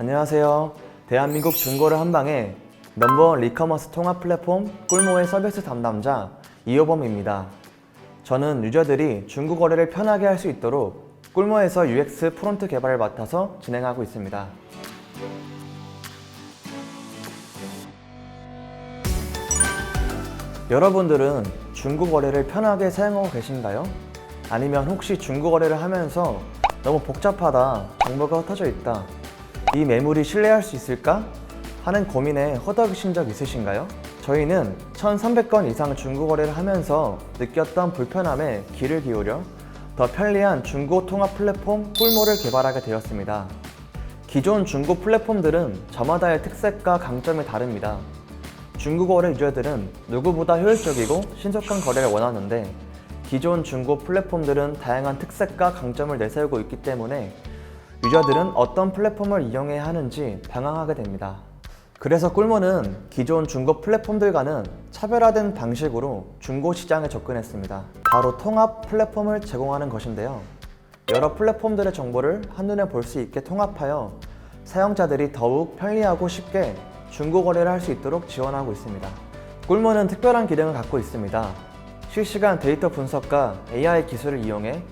안녕하세요. 대한민국 중고를 한방에 넘버원 리커머스 통합 플랫폼 꿀모의 서비스 담당자 이호범입니다. 저는 유저들이 중고 거래를 편하게 할 수 있도록 꿀모에서 UX 프론트 개발을 맡아서 진행하고 있습니다. 여러분들은 중고 거래를 편하게 사용하고 계신가요? 아니면 혹시 중고 거래를 하면서 너무 복잡하다, 정보가 흩어져 있다, 이 매물이 신뢰할 수 있을까? 하는 고민에 허덕이신 적 있으신가요? 저희는 1,300건 이상 중고 거래를 하면서 느꼈던 불편함에 귀를 기울여 더 편리한 중고 통합 플랫폼 꿀모를 개발하게 되었습니다. 기존 중고 플랫폼들은 저마다의 특색과 강점이 다릅니다. 중고 거래 유저들은 누구보다 효율적이고 신속한 거래를 원하는데 기존 중고 플랫폼들은 다양한 특색과 강점을 내세우고 있기 때문에 유저들은 어떤 플랫폼을 이용해야 하는지 방황하게 됩니다. 그래서 꿀모는 기존 중고 플랫폼들과는 차별화된 방식으로 중고 시장에 접근했습니다. 바로 통합 플랫폼을 제공하는 것인데요. 여러 플랫폼들의 정보를 한눈에 볼 수 있게 통합하여 사용자들이 더욱 편리하고 쉽게 중고 거래를 할 수 있도록 지원하고 있습니다. 꿀모는 특별한 기능을 갖고 있습니다. 실시간 데이터 분석과 AI 기술을 이용해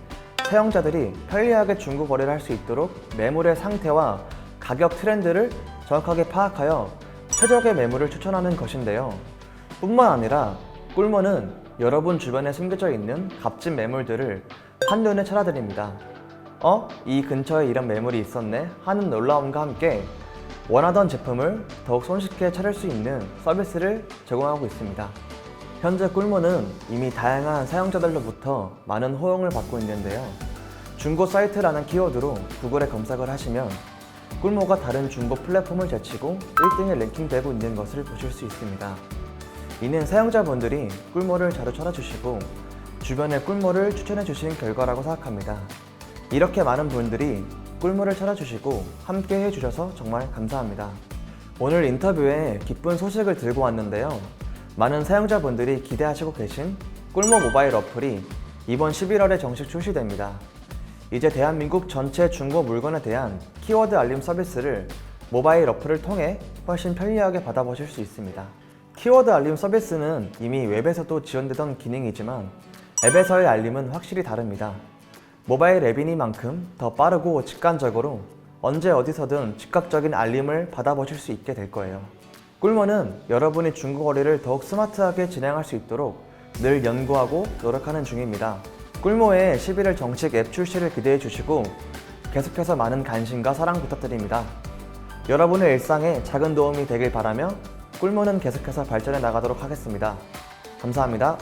사용자들이 편리하게 중고 거래를 할 수 있도록 매물의 상태와 가격 트렌드를 정확하게 파악하여 최적의 매물을 추천하는 것인데요. 뿐만 아니라 꿀모는 여러분 주변에 숨겨져 있는 값진 매물들을 한눈에 찾아드립니다. 어? 이 근처에 이런 매물이 있었네? 하는 놀라움과 함께 원하던 제품을 더욱 손쉽게 찾을 수 있는 서비스를 제공하고 있습니다. 현재 꿀모는 이미 다양한 사용자들로부터 많은 호응을 받고 있는데요. 중고 사이트라는 키워드로 구글에 검색을 하시면 꿀모가 다른 중고 플랫폼을 제치고 1등에 랭킹되고 있는 것을 보실 수 있습니다. 이는 사용자분들이 꿀모를 자주 찾아주시고 주변에 꿀모를 추천해 주신 결과라고 생각합니다. 이렇게 많은 분들이 꿀모를 찾아주시고 함께 해주셔서 정말 감사합니다. 오늘 인터뷰에 기쁜 소식을 들고 왔는데요. 많은 사용자분들이 기대하시고 계신 꿀모 모바일 어플이 이번 11월에 정식 출시됩니다. 이제 대한민국 전체 중고 물건에 대한 키워드 알림 서비스를 모바일 어플을 통해 훨씬 편리하게 받아보실 수 있습니다. 키워드 알림 서비스는 이미 웹에서도 지원되던 기능이지만 앱에서의 알림은 확실히 다릅니다. 모바일 앱이니만큼 더 빠르고 직관적으로 언제 어디서든 즉각적인 알림을 받아보실 수 있게 될 거예요. 꿀모는 여러분이 거래를 더욱 스마트하게 진행할 수 있도록 늘 연구하고 노력하는 중입니다. 꿀모의 11월 정식 앱 출시를 기대해 주시고 계속해서 많은 관심과 사랑 부탁드립니다. 여러분의 일상에 작은 도움이 되길 바라며 꿀모는 계속해서 발전해 나가도록 하겠습니다. 감사합니다.